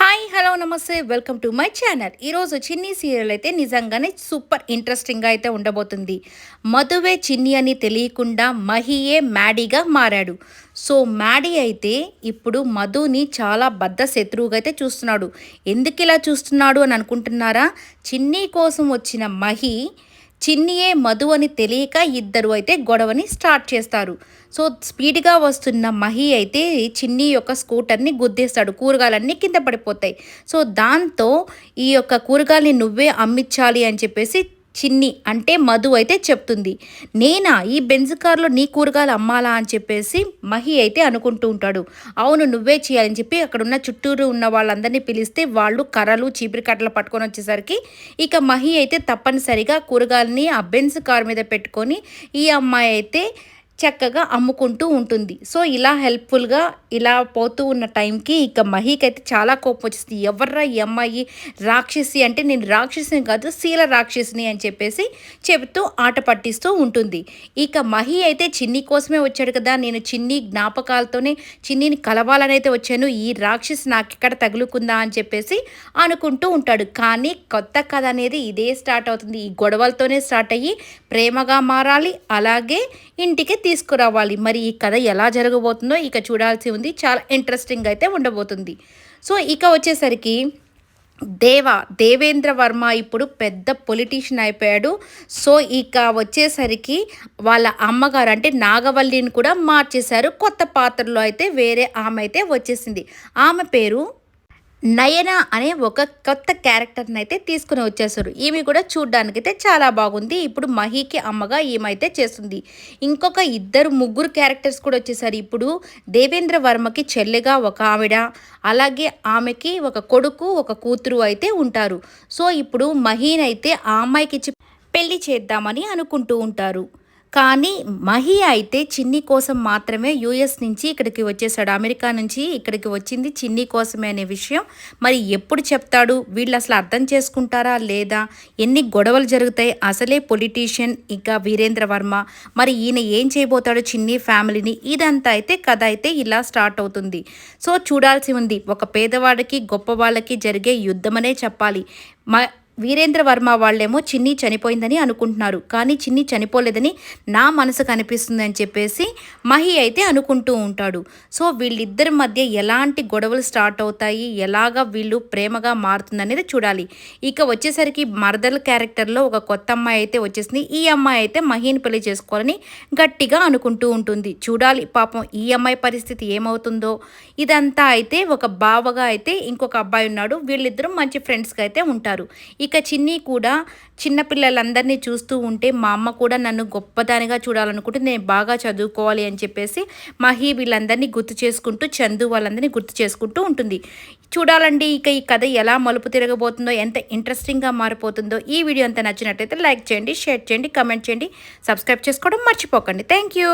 Hi hello నమస్తే welcome to my channel. ఈరోజు Chinni serial అయితే నిజంగానే సూపర్ ఇంట్రెస్టింగ్గా అయితే ఉండబోతుంది. మధువే చిన్ని అని తెలియకుండా మహియే మ్యాడీగా మారాడు. సో మ్యాడీ అయితే ఇప్పుడు మధుని చాలా బద్ద శత్రువుగా అయితే చూస్తున్నాడు. ఎందుకు ఇలా చూస్తున్నాడు అని అనుకుంటున్నారా? చిన్ని కోసం వచ్చిన మహి చిన్నియే మధు అని తెలియక ఇద్దరు అయితే గొడవని స్టార్ట్ చేస్తారు. సో స్పీడ్గా వస్తున్న మహి అయితే చిన్ని యొక్క స్కూటర్ని గుద్దేస్తాడు. కూరగాయలన్నీ కింద పడిపోతాయి. సో దాంతో ఈ యొక్క కూరగాయలని నువ్వే అమ్మించాలి అని చెప్పేసి చిన్ని అంటే మధు అయితే చెప్తుంది. నేనా? ఈ బెంజ్ కార్లో నీ కూరగాయలు అమ్మాలా అని చెప్పేసి మహి అయితే అనుకుంటూ ఉంటాడు. అవును నువ్వే చేయాలని చెప్పి అక్కడ ఉన్న చుట్టూరు ఉన్న వాళ్ళందరినీ పిలిస్తే వాళ్ళు కర్రలు చీపిరికట్టలు పట్టుకొని వచ్చేసరికి ఇక మహి అయితే తప్పనిసరిగా కూరగాయలని ఆ బెంజ్ కార్ మీద పెట్టుకొని ఈ అమ్మాయి అయితే చక్కగా అమ్ముకుంటూ ఉంటుంది. సో ఇలా హెల్ప్ఫుల్గా ఇలా పోతూ ఉన్న టైంకి ఇక మహీకి అయితే చాలా కోపం వచ్చేస్తుంది ఎవర్రా ఈ అమ్మాయి రాక్షసి అంటే నేను రాక్షసిని కాదు శీల రాక్షసిని అని చెప్పేసి చెబుతూ ఆట పట్టిస్తూ ఉంటుంది. ఇక మహి అయితే చిన్ని కోసమే వచ్చాడు కదా నేను చిన్ని జ్ఞాపకాలతోనే చిన్నిని కలవాలని అయితే వచ్చాను. ఈ రాక్షసి నాకు ఇక్కడ తగులుకుందా అని చెప్పేసి అనుకుంటూ ఉంటాడు. కానీ కొత్త కథ అనేది ఇదే స్టార్ట్ అవుతుంది. ఈ గొడవలతోనే స్టార్ట్ అయ్యి ప్రేమగా మారాలి. అలాగే ఇంటికి తీసుకురావాలి. మరి ఈ కథ ఎలా జరగబోతుందో ఇక చూడాల్సి ఉంది. చాలా ఇంట్రెస్టింగ్ అయితే ఉండబోతుంది. సో ఇక వచ్చేసరికి దేవ దేవేంద్ర వర్మ ఇప్పుడు పెద్ద పొలిటీషియన్ అయిపోయాడు. సో ఇక వచ్చేసరికి వాళ్ళ అమ్మగారు అంటే నాగవల్లిని కూడా మార్చేశారు. కొత్త పాత్రలో అయితే వేరే ఆమె అయితే వచ్చేసింది. ఆమె పేరు నయన అనే ఒక కొత్త క్యారెక్టర్ని అయితే తీసుకుని వచ్చేసారు. ఈమె కూడా చూడ్డానికైతే చాలా బాగుంది. ఇప్పుడు మహీకి అమ్మగా ఈమె చేస్తుంది. ఇంకొక ఇద్దరు ముగ్గురు క్యారెక్టర్స్ కూడా వచ్చేసారు. ఇప్పుడు దేవేంద్ర వర్మకి చెల్లెగా ఒక ఆవిడ అలాగే ఆమెకి ఒక కొడుకు ఒక కూతురు అయితే ఉంటారు. సో ఇప్పుడు మహీనైతే ఆ అమ్మాయికి పెళ్ళి చేద్దామని అనుకుంటూ ఉంటారు. కానీ మహి అయితే చిన్ని కోసం మాత్రమే యుఎస్ నుంచి ఇక్కడికి వచ్చేసాడు. అమెరికా నుంచి ఇక్కడికి వచ్చింది చిన్ని కోసమే అనే విషయం. మరి ఎప్పుడు చెప్తాడు? వీళ్ళు అసలు అర్థం చేసుకుంటారా లేదా? ఎన్ని గొడవలు జరుగుతాయి? అసలే పొలిటీషియన్ ఇంకా వీరేంద్ర వర్మ. మరి ఈయన ఏం చేయబోతాడు చిన్ని ఫ్యామిలీని? ఇదంతా అయితే కథ అయితే ఇలా స్టార్ట్ అవుతుంది. సో చూడాల్సి ఉంది. ఒక పేదవాడికి గొప్ప వాళ్ళకి జరిగే యుద్ధమనే చెప్పాలి. మ వీరేంద్ర వర్మ వాళ్ళేమో చిన్ని చనిపోయిందని అనుకుంటున్నారు. కానీ చిన్ని చనిపోలేదని నా మనసు కనిపిస్తుంది అని చెప్పేసి మహి అయితే అనుకుంటూ ఉంటాడు. సో వీళ్ళిద్దరి మధ్య ఎలాంటి గొడవలు స్టార్ట్ అవుతాయి? ఎలాగా వీళ్ళు ప్రేమగా మారుతుందనేది చూడాలి. ఇక వచ్చేసరికి మరదల క్యారెక్టర్లో ఒక కొత్త అమ్మాయి అయితే వచ్చేసింది. ఈ అమ్మాయి అయితే మహిని పెళ్ళి చేసుకోవాలని గట్టిగా అనుకుంటూ ఉంటుంది. చూడాలి పాపం ఈ అమ్మాయి పరిస్థితి ఏమవుతుందో. ఇదంతా అయితే ఒక బావగా అయితే ఇంకొక అబ్బాయి ఉన్నాడు. వీళ్ళిద్దరూ మంచి ఫ్రెండ్స్గా అయితే ఉంటారు. ఇక చిన్ని కూడా చిన్నపిల్లలందరినీ చూస్తూ ఉంటే మా అమ్మ కూడా నన్ను గొప్పదానిగా చూడాలనుకుంటే నేను బాగా చదువుకోవాలి అని చెప్పేసి మహి వీళ్ళందరినీ గుర్తు చేసుకుంటూ చందు వాళ్ళందరినీ గుర్తు చేసుకుంటూ ఉంటుంది. చూడాలండి ఇక ఈ కథ ఎలా మలుపు తిరగబోతుందో ఎంత ఇంట్రెస్టింగ్గా మారిపోతుందో. ఈ వీడియో అంతా నచ్చినట్టయితే లైక్ చేయండి షేర్ చేయండి కమెంట్ చేయండి సబ్స్క్రైబ్ చేసుకోవడం మర్చిపోకండి. Thank you